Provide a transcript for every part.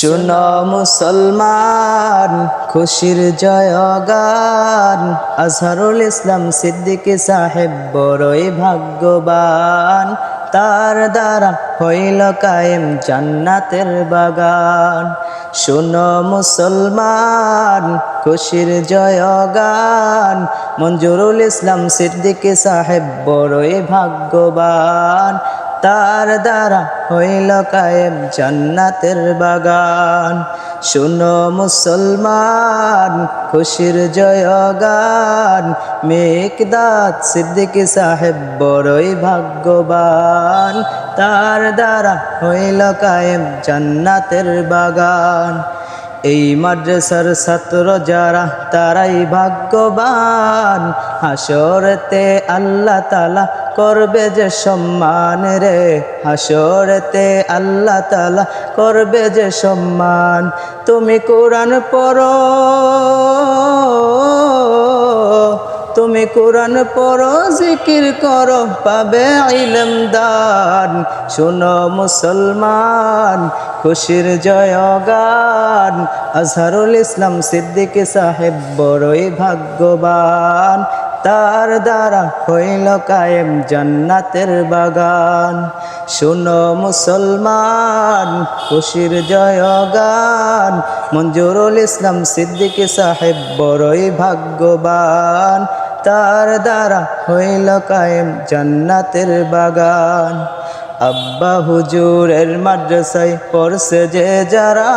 শুনো মুসলমান, খুশির জয়গান। আজহারুল ইসলাম সিদ্দিকী সাহেব বড়ই ভাগ্যবান। তার দ্বারা হইল কায়েম জান্নাতের বাগান। শুনো মুসলমান, খুশির জয়গান। মঞ্জুরুল ইসলাম সিদ্দিকী সাহেব বড়ই ভাগ্যবান। তার দ্বারা হইল কায়েম জান্নাতের বাগান। শুনো মুসলমান, খুশির জয়গান। মেঘদাত সিদ্দিকী সাহেব বড়ই ভাগ্যবান। তার দ্বারা হইল কায়েম জান্নাতের বাগান। এই মাদ্রাসার ছাত্র যারা, তারাই ভাগ্যবান। হাসরতে আল্লাহ তালা করবে যে সম্মান রে। হাসরতে আল্লাহ তালা করবে যে সম্মান। তুমি কোরআন পড়ো। তুমি কোরআন পড়ো, জিকির করো, পাবে ইলম দান। শোনো মুসলমান, খুশির জয় গান আজহারুল ইসলাম সিদ্দিকী সাহেব বড়ই ভাগ্যবান। তার দ্বারা হইল কায়েম জান্নাতের বাগান। শুনো মুসলমান, খুশির জয়গান। মঞ্জুরুল ইসলাম সিদ্দিকী সাহেব বড়ই ভাগ্যবান। তার দ্বারা হইল কায়েম জান্নাতের বাগান। আব্বা হুজুরের মাদ্রাসায় পড়ছে যে যারা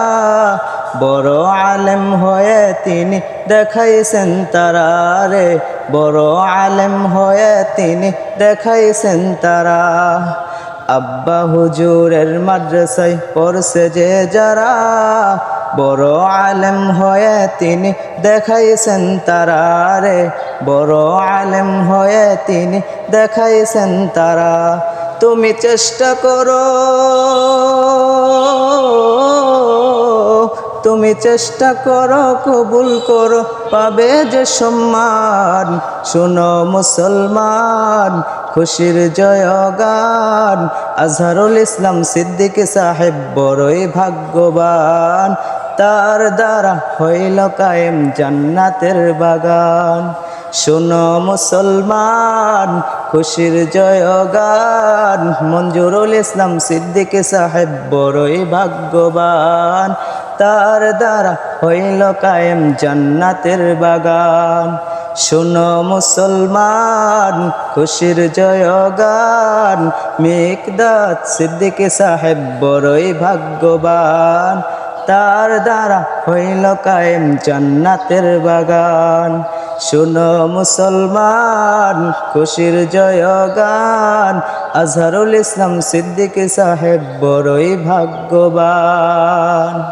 বড় আলেম হয়ে তিনি দেখাইছেন তারা রে বড় আলেম হয়ে তিনি দেখাইছেন তারা। আব্বা হুজুরের মাদ্রাসায় পড়ছে যে যারা, বড় আলেম হয়ে তিনি দেখাইছেন তারা রে বড় আলেম হয়ে তিনি দেখাইছেন তারা। তুমি চেষ্টা করো। তুমি চেষ্টা করো, কবুল করো, পাবে যে সম্মান। শুনো মুসলমান, খুশির জয়গান। আজহারুল ইসলাম সিদ্দিকী সাহেব বড়ই ভাগ্যবান। তার দ্বারা হইল কায়েম জান্নাতের বাগান। শোনো মুসলমান, খুশির জয়গান। মঞ্জুরুল ইসলাম সিদ্দিকী সাহেব বড়ই ভাগ্যবান। তার দ্বারা হইল কায়েম জান্নাতের বাগান। শোনো মুসলমান, খুশির জয়গান। মেঘদাত সিদ্দিকী সাহেব বড়ই ভাগ্যবান। তার দ্বারা হইল কায়েম জান্নাতের বাগান। শুনো মুসলমান, খুশির জয়গান। আজহারুল ইসলাম সিদ্দিকী সাহেব বড়ই ভাগ্যবান।